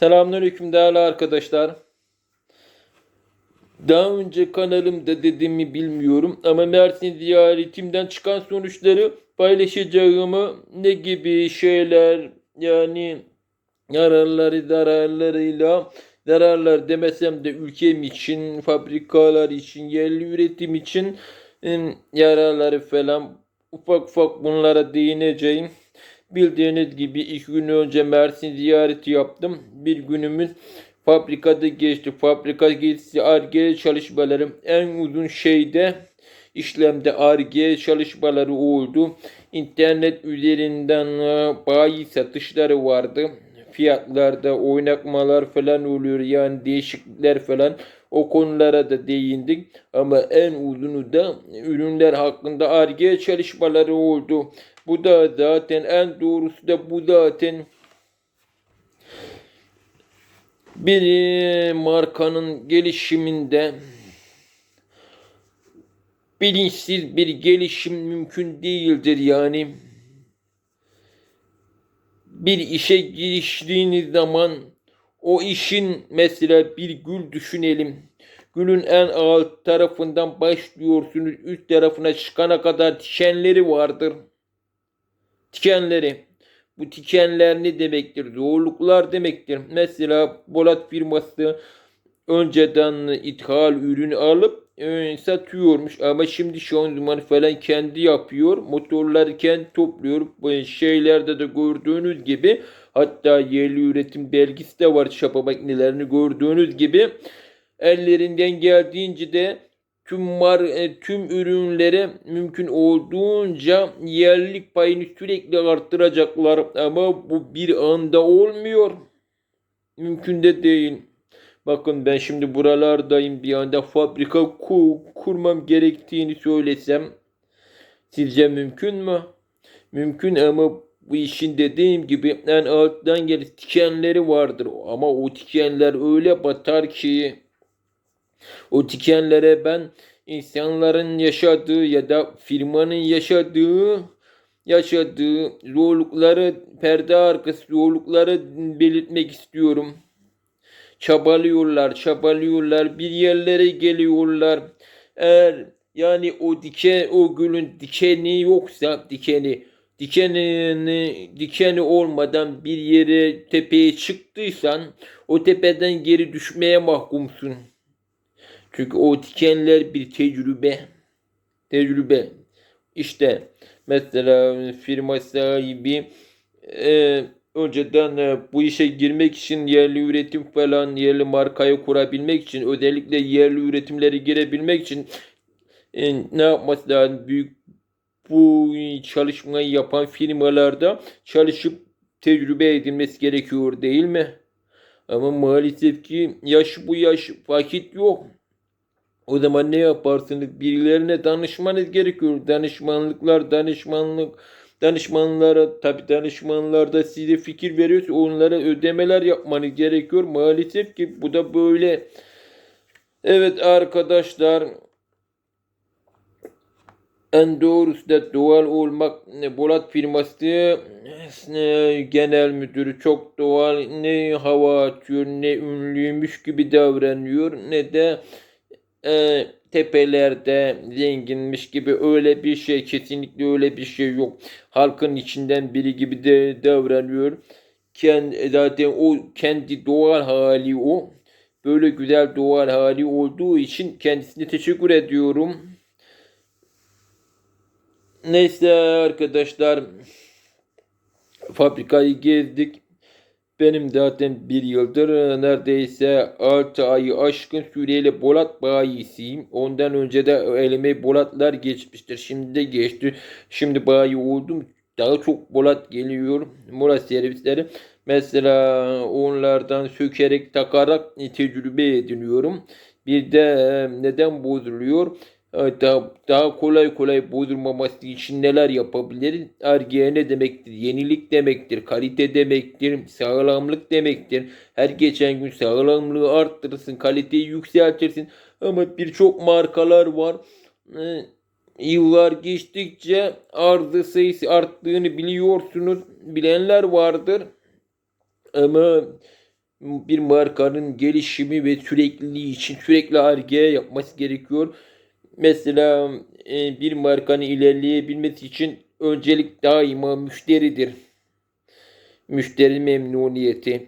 Selamünaleyküm değerli arkadaşlar. Daha önce kanalımda dediğimi bilmiyorum ama Mersin ziyaretimden çıkan sonuçları paylaşacağımı ne gibi şeyler yani yararları zararlarıyla zararlar demesem de ülkem için, fabrikalar için, yerli üretim için em, yararları falan ufak ufak bunlara değineceğim. Bildiğiniz gibi iki gün önce Mersin ziyareti yaptım. Bir günümüz fabrikada geçti. Fabrika gezisi Ar-Ge çalışmaları en uzun şeyde işlemde Ar-Ge çalışmaları oldu. İnternet üzerinden e, bayi satışları vardı. Fiyatlarda oynakmalar falan oluyor yani değişiklikler falan o konulara da değindik. Ama en uzunu da ürünler hakkında Ar-Ge çalışmaları oldu. Bu da zaten en doğrusu da bu zaten bir markanın gelişiminde bilinçsiz bir gelişim mümkün değildir yani. Bir işe giriştiğiniz zaman o işin mesela bir gül düşünelim. Gülün en alt tarafından başlıyorsunuz. Üst tarafına çıkana kadar dikenleri vardır. Dikenleri. Bu dikenler ne demektir? Zorluklar demektir. Mesela Bolat firması önceden ithal ürünü alıp e, satıyormuş ama şimdi şanzıman falan kendi yapıyor. Motorları kendi topluyor. Bu şeylerde de gördüğünüz gibi hatta yerli üretim belgesi de var çapa makinelerini gördüğünüz gibi ellerinden geldiğince de tüm mar e, tüm ürünlere mümkün olduğunca yerlilik payını sürekli arttıracaklar ama bu bir anda olmuyor. Mümkün de değil. Bakın ben şimdi buralardayım bir anda fabrika ku- kurmam gerektiğini söylesem sizce mümkün mü? Mümkün ama bu işin dediğim gibi en alttan gelen dikenleri vardır ama o dikenler öyle batar ki o dikenlere ben insanların yaşadığı ya da firmanın yaşadığı yaşadığı zorlukları perde arkası zorlukları belirtmek istiyorum. Çabalıyorlar, çabalıyorlar, bir yerlere geliyorlar. Eğer yani o dike o gülün dikeni yoksa dikeni dikenini dikeni olmadan bir yere tepeye çıktıysan o tepeden geri düşmeye mahkumsun. Çünkü o dikenler bir tecrübe. Tecrübe. İşte mesela firma sahibi e, önceden e, bu işe girmek için yerli üretim falan yerli markayı kurabilmek için özellikle yerli üretimleri girebilmek için e, ne yapması lazım? Büyük bu çalışmayı yapan firmalarda çalışıp tecrübe edilmesi gerekiyor değil mi? Ama maalesef ki yaş bu yaş vakit yok. O zaman ne yaparsınız? Birilerine danışmanız gerekiyor. Danışmanlıklar, danışmanlık, danışmanlara tabi danışmanlar da size fikir veriyorsa onlara ödemeler yapmanız gerekiyor. Maalesef ki bu da böyle. Evet arkadaşlar en doğrusu da doğal olmak ne Bolat firması genel müdürü çok doğal ne hava atıyor ne ünlüymüş gibi davranıyor ne de e, tepelerde zenginmiş gibi öyle bir şey kesinlikle öyle bir şey yok. Halkın içinden biri gibi de davranıyor. Kendi, zaten o kendi doğal hali o. Böyle güzel doğal hali olduğu için kendisine teşekkür ediyorum. Neyse arkadaşlar fabrikayı gezdik. Benim zaten bir yıldır e, neredeyse 6 ayı aşkın süreyle Bolat bayisiyim. Ondan önce de elime Bolatlar geçmiştir. Şimdi de geçti. Şimdi bayi oldum. Daha çok Bolat geliyor. Mola servisleri. Mesela onlardan sökerek takarak tecrübe ediniyorum. Bir de e, neden bozuluyor? Daha, daha kolay kolay bozulmaması için neler yapabiliriz? Arge ne demektir? Yenilik demektir, kalite demektir, sağlamlık demektir. Her geçen gün sağlamlığı arttırırsın, kaliteyi yükseltirsin. Ama birçok markalar var. Ee, yıllar geçtikçe arzı sayısı arttığını biliyorsunuz. Bilenler vardır. Ama bir markanın gelişimi ve sürekliliği için sürekli arge yapması gerekiyor. Mesela e, bir markanın ilerleyebilmesi için öncelik daima müşteridir. Müşteri memnuniyeti.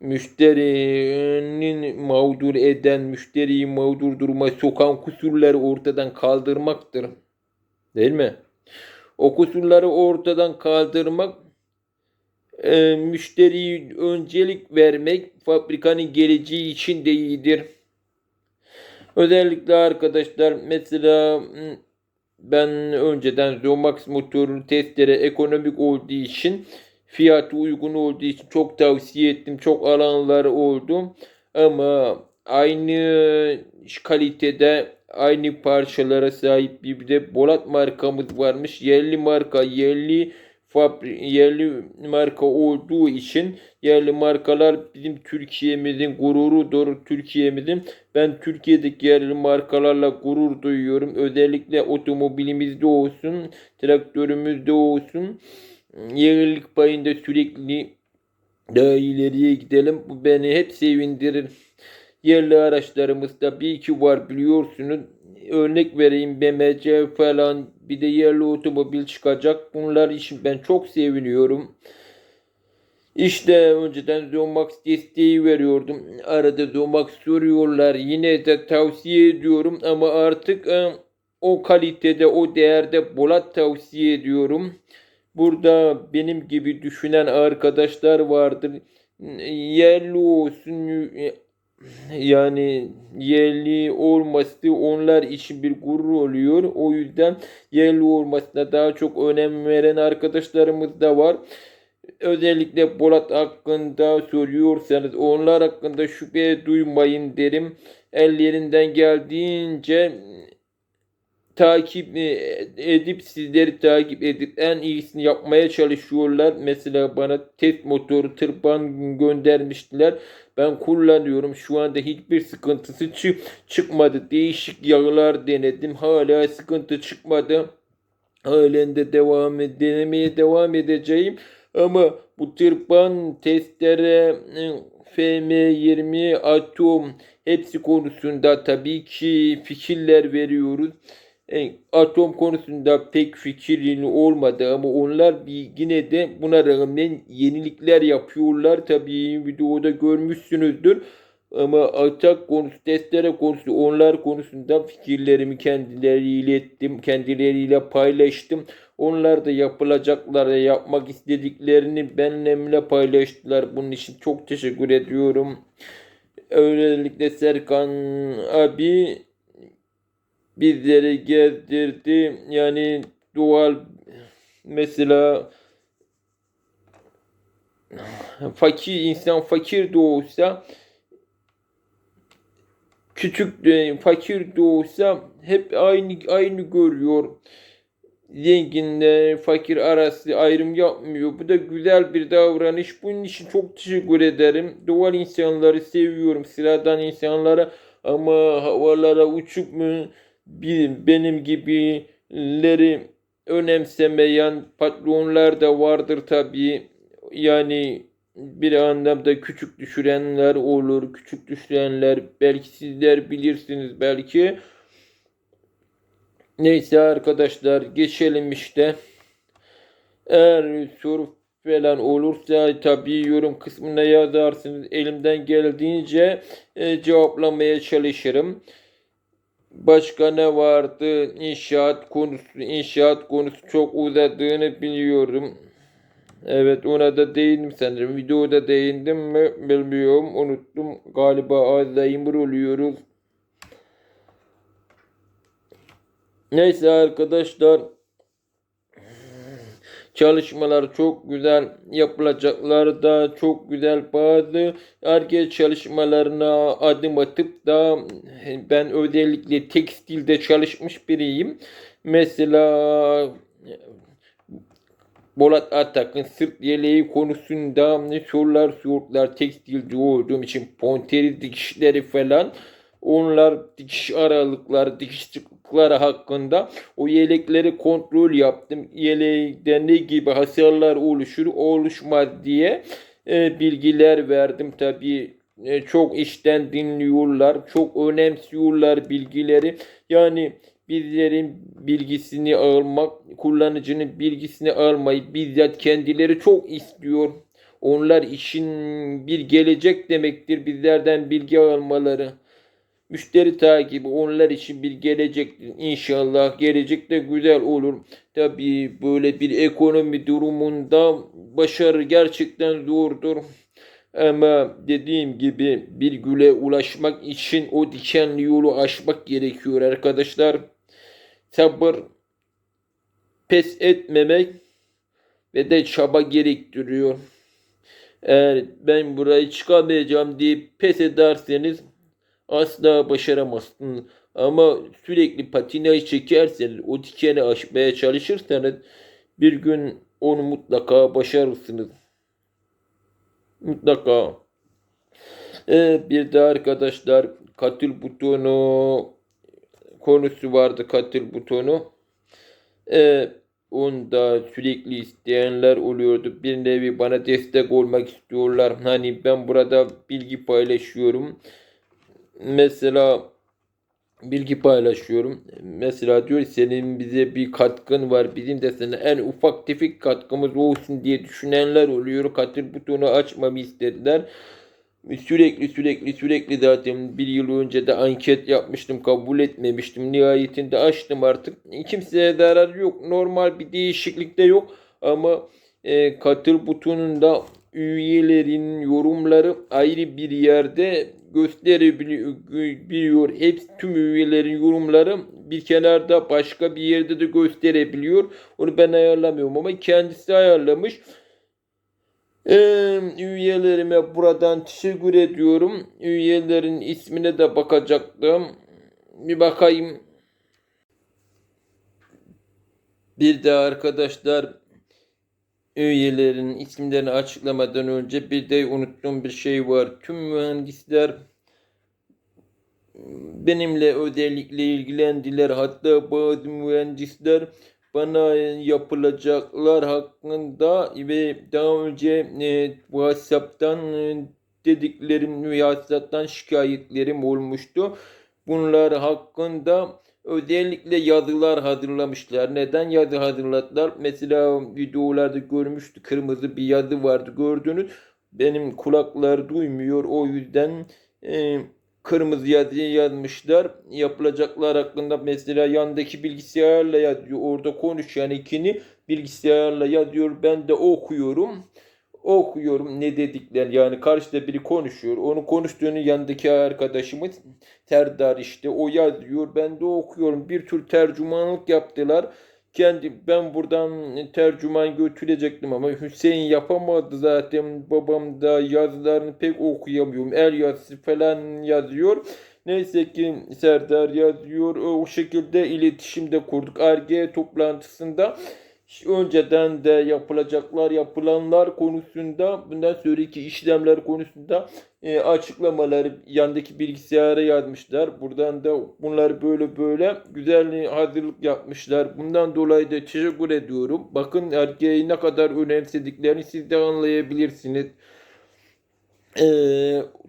Müşterinin mağdur eden, müşteriyi mağdur duruma sokan kusurları ortadan kaldırmaktır. Değil mi? O kusurları ortadan kaldırmak, e, müşteriye öncelik vermek fabrikanın geleceği için de iyidir. Özellikle arkadaşlar mesela m, ben önceden Zomax motoru testere ekonomik olduğu için fiyatı uygun olduğu için çok tavsiye ettim. Çok alanlar oldu. Ama aynı kalitede aynı parçalara sahip bir de Bolat markamız varmış. Yerli marka, yerli yerli marka olduğu için yerli markalar bizim Türkiye'mizin gururudur. Türkiye'mizin ben Türkiye'deki yerli markalarla gurur duyuyorum. Özellikle otomobilimizde olsun, traktörümüzde olsun yerlilik payında sürekli daha ileriye gidelim. Bu beni hep sevindirir. Yerli araçlarımız tabii ki var biliyorsunuz. Örnek vereyim BMC falan bir de yerli otomobil çıkacak. Bunlar için ben çok seviniyorum. İşte önceden Zomax desteği veriyordum. Arada Zomax soruyorlar. Yine de tavsiye ediyorum ama artık e, o kalitede, o değerde Bolat tavsiye ediyorum. Burada benim gibi düşünen arkadaşlar vardır. Yerli olsun yani yerli olması onlar için bir gurur oluyor. O yüzden yerli olmasına daha çok önem veren arkadaşlarımız da var. Özellikle Bolat hakkında soruyorsanız onlar hakkında şüphe duymayın derim. Ellerinden geldiğince takip edip sizleri takip edip en iyisini yapmaya çalışıyorlar. Mesela bana test motoru tırpan göndermiştiler. Ben kullanıyorum. Şu anda hiçbir sıkıntısı çı çıkmadı. Değişik yağlar denedim. Hala sıkıntı çıkmadı. Halen de devam denemeye devam edeceğim. Ama bu tırpan testere FM20 atom hepsi konusunda tabii ki fikirler veriyoruz. E, atom konusunda pek fikrin olmadı ama onlar bir yine de buna rağmen yenilikler yapıyorlar. Tabii videoda görmüşsünüzdür. Ama atak konusu, testere konusu, onlar konusunda fikirlerimi kendileriyle ettim, kendileriyle paylaştım. Onlar da yapılacaklar, yapmak istediklerini benimle paylaştılar. Bunun için çok teşekkür ediyorum. Özellikle Serkan abi bizleri gezdirdi. Yani doğal mesela fakir insan fakir olsa küçük fakir olsa hep aynı aynı görüyor. Zenginle fakir arası ayrım yapmıyor. Bu da güzel bir davranış. Bunun için çok teşekkür ederim. Doğal insanları seviyorum. Sıradan insanlara ama havalara uçup mu benim gibileri önemsemeyen patronlar da vardır tabii. Yani bir anlamda küçük düşürenler olur. Küçük düşürenler belki sizler bilirsiniz belki. Neyse arkadaşlar geçelim işte. Eğer soru falan olursa tabii yorum kısmına yazarsınız. Elimden geldiğince e, cevaplamaya çalışırım. Başka ne vardı? İnşaat konusu. İnşaat konusu çok uzadığını biliyorum. Evet ona da değindim sanırım. Videoda değindim mi bilmiyorum. Unuttum. Galiba Alzheimer oluyoruz. Neyse arkadaşlar. Çalışmalar çok güzel yapılacaklar da çok güzel bazı arge çalışmalarına adım atıp da ben özellikle tekstilde çalışmış biriyim. Mesela Bolat Atak'ın sırt yeleği konusunda sorular sordular tekstilci olduğum için ponteri dikişleri falan onlar dikiş aralıklar, dikiş çıklıkları hakkında o yelekleri kontrol yaptım. Yelekte ne gibi hasarlar oluşur, oluşmaz diye e, bilgiler verdim. Tabii e, çok işten dinliyorlar, çok önemsiyorlar bilgileri. Yani bizlerin bilgisini almak, kullanıcının bilgisini almayı bizzat kendileri çok istiyor. Onlar işin bir gelecek demektir bizlerden bilgi almaları. Müşteri takibi onlar için bir gelecektir. İnşallah gelecekte güzel olur. Tabii böyle bir ekonomi durumunda başarı gerçekten zordur. Ama dediğim gibi bir güle ulaşmak için o dikenli yolu aşmak gerekiyor arkadaşlar. Sabır, pes etmemek ve de çaba gerektiriyor. Eğer ben burayı çıkamayacağım deyip pes ederseniz asla başaramazsınız. Ama sürekli patinayı çekerseniz, o dikeni aşmaya çalışırsanız bir gün onu mutlaka başarırsınız. Mutlaka. Ee, bir de arkadaşlar katıl butonu konusu vardı katıl butonu. Ee, onu da sürekli isteyenler oluyordu. Bir nevi bana destek olmak istiyorlar. Hani ben burada bilgi paylaşıyorum. Mesela bilgi paylaşıyorum. Mesela diyor senin bize bir katkın var. Bizim de sana en ufak tefek katkımız olsun diye düşünenler oluyor. Katıl butonu açmamı istediler. Sürekli sürekli sürekli zaten bir yıl önce de anket yapmıştım kabul etmemiştim. Nihayetinde açtım artık. Kimseye zarar yok. Normal bir değişiklik de yok. Ama e, katıl butonunda üyelerin yorumları ayrı bir yerde gösterebiliyor. Hepsi tüm üyelerin yorumları bir kenarda başka bir yerde de gösterebiliyor. Onu ben ayarlamıyorum ama kendisi ayarlamış. Ee, üyelerime buradan teşekkür ediyorum. Üyelerin ismine de bakacaktım. Bir bakayım. Bir de arkadaşlar üyelerin isimlerini açıklamadan önce bir de unuttuğum bir şey var. Tüm mühendisler benimle özellikle ilgilendiler. Hatta bazı mühendisler bana yapılacaklar hakkında ve daha önce e, WhatsApp'tan e, dediklerim WhatsApp'tan şikayetlerim olmuştu. Bunlar hakkında özellikle yazılar hazırlamışlar. Neden yazı hazırladılar? Mesela videolarda görmüştü kırmızı bir yazı vardı gördünüz. Benim kulaklar duymuyor o yüzden e, kırmızı yazıyı yazmışlar. Yapılacaklar hakkında mesela yandaki bilgisayarla yazıyor. Orada konuş yani ikini bilgisayarla yazıyor. Ben de okuyorum. Okuyorum ne dedikler yani karşıda biri konuşuyor. Onu konuştuğunu yandaki arkadaşımız Serdar işte o yazıyor. Ben de okuyorum. Bir tür tercümanlık yaptılar. Kendi ben buradan tercüman götürecektim ama Hüseyin yapamadı zaten. Babam da yazılarını pek okuyamıyorum. El yazısı falan yazıyor. Neyse ki Serdar yazıyor. O şekilde iletişimde kurduk. RG toplantısında önceden de yapılacaklar yapılanlar konusunda bundan sonraki işlemler konusunda e, açıklamaları yandaki bilgisayara yazmışlar. Buradan da bunlar böyle böyle güzel hazırlık yapmışlar. Bundan dolayı da teşekkür ediyorum. Bakın erkeği ne kadar önemsediklerini siz de anlayabilirsiniz. E,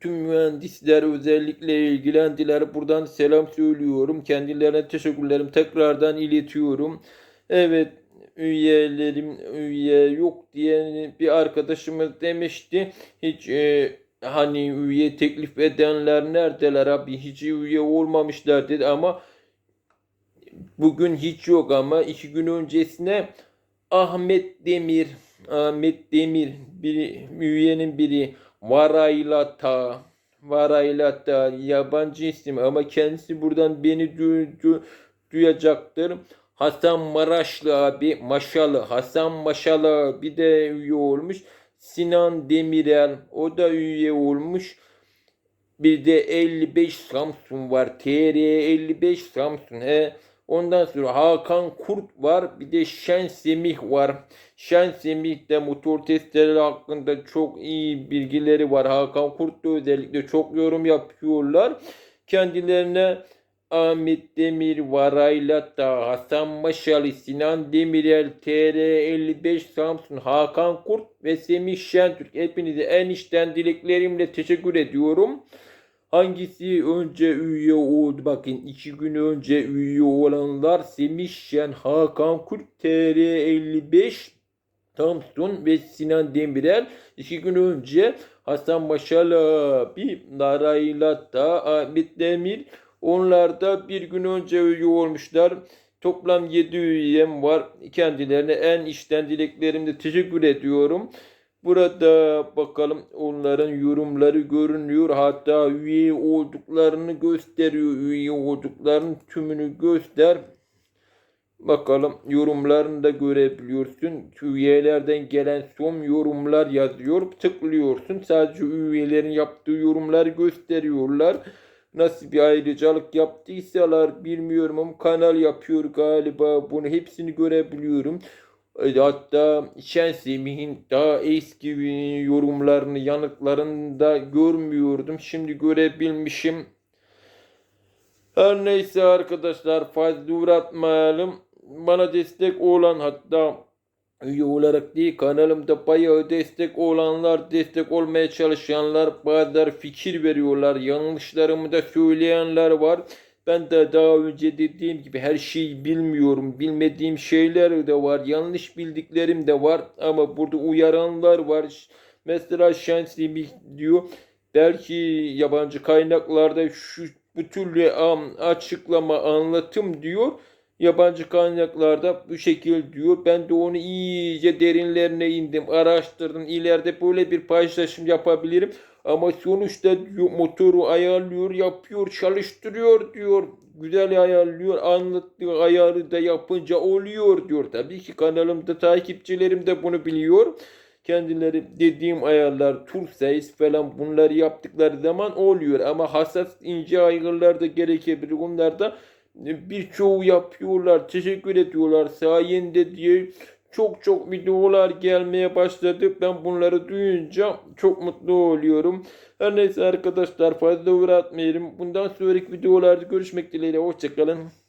tüm mühendisler özellikle ilgilendiler. Buradan selam söylüyorum. Kendilerine teşekkürlerimi tekrardan iletiyorum. Evet üyelerim üye yok diye bir arkadaşımız demişti. Hiç e, hani üye teklif edenler neredeler abi hiç üye olmamışlar dedi ama bugün hiç yok ama iki gün öncesine Ahmet Demir Ahmet Demir bir üyenin biri Varaylata Varaylata yabancı isim ama kendisi buradan beni du, du, duyacaktır. Hasan Maraşlı abi Maşalı. Hasan Maşalı bir de üye olmuş. Sinan Demirel o da üye olmuş. Bir de 55 Samsun var. TR 55 Samsun. He. Ondan sonra Hakan Kurt var. Bir de Şen Semih var. Şen Semih de motor testleri hakkında çok iyi bilgileri var. Hakan Kurt da özellikle çok yorum yapıyorlar. Kendilerine Ahmet Demir, Varaylata, Hasan Maşalı, Sinan Demirel, TR55 Samsun, Hakan Kurt ve Semih Şentürk. Hepinize en içten dileklerimle teşekkür ediyorum. Hangisi önce üye oldu? Bakın iki gün önce üye olanlar Semih Şen, Hakan Kurt, TR55 Samsun ve Sinan Demirel. İki gün önce Hasan Maşal abi, Narayla da Ahmet Demir. Onlar da bir gün önce üye olmuşlar. Toplam 7 üyem var. Kendilerine en içten dileklerimle teşekkür ediyorum. Burada bakalım onların yorumları görünüyor. Hatta üye olduklarını gösteriyor. Üye olduklarının tümünü göster. Bakalım yorumlarını da görebiliyorsun. Üyelerden gelen son yorumlar yazıyor. Tıklıyorsun. Sadece üyelerin yaptığı yorumları gösteriyorlar. Nasıl bir ayrıcalık yaptıysalar bilmiyorum ama kanal yapıyor galiba. Bunu hepsini görebiliyorum. E, Hatta Şen Semih'in daha eski yorumlarını, yanıtlarını da görmüyordum. Şimdi görebilmişim. Her neyse arkadaşlar fazla uğratmayalım. Bana destek olan hatta üye olarak değil kanalımda bayağı destek olanlar, destek olmaya çalışanlar, bazıları fikir veriyorlar. Yanlışlarımı da söyleyenler var. Ben de daha önce dediğim gibi her şeyi bilmiyorum. Bilmediğim şeyler de var. Yanlış bildiklerim de var. Ama burada uyaranlar var. Mesela Şensli diyor. Belki yabancı kaynaklarda şu bu türlü am, açıklama anlatım diyor. Yabancı kaynaklarda bu şekil diyor. Ben de onu iyice derinlerine indim, araştırdım. İleride böyle bir paylaşım yapabilirim. Ama sonuçta diyor, motoru ayarlıyor, yapıyor, çalıştırıyor diyor. Güzel ayarlıyor, anlattığı ayarı da yapınca oluyor diyor. Tabii ki kanalımda takipçilerim de bunu biliyor. Kendileri dediğim ayarlar, tur sayısı falan bunları yaptıkları zaman oluyor. Ama hassas ince ayarlar da gerekebilir. Onlar da birçoğu yapıyorlar. Teşekkür ediyorlar sayende diye çok çok videolar gelmeye başladı. Ben bunları duyunca çok mutlu oluyorum. Her neyse arkadaşlar fazla uğratmayalım. Bundan sonraki videolarda görüşmek dileğiyle. Hoşçakalın.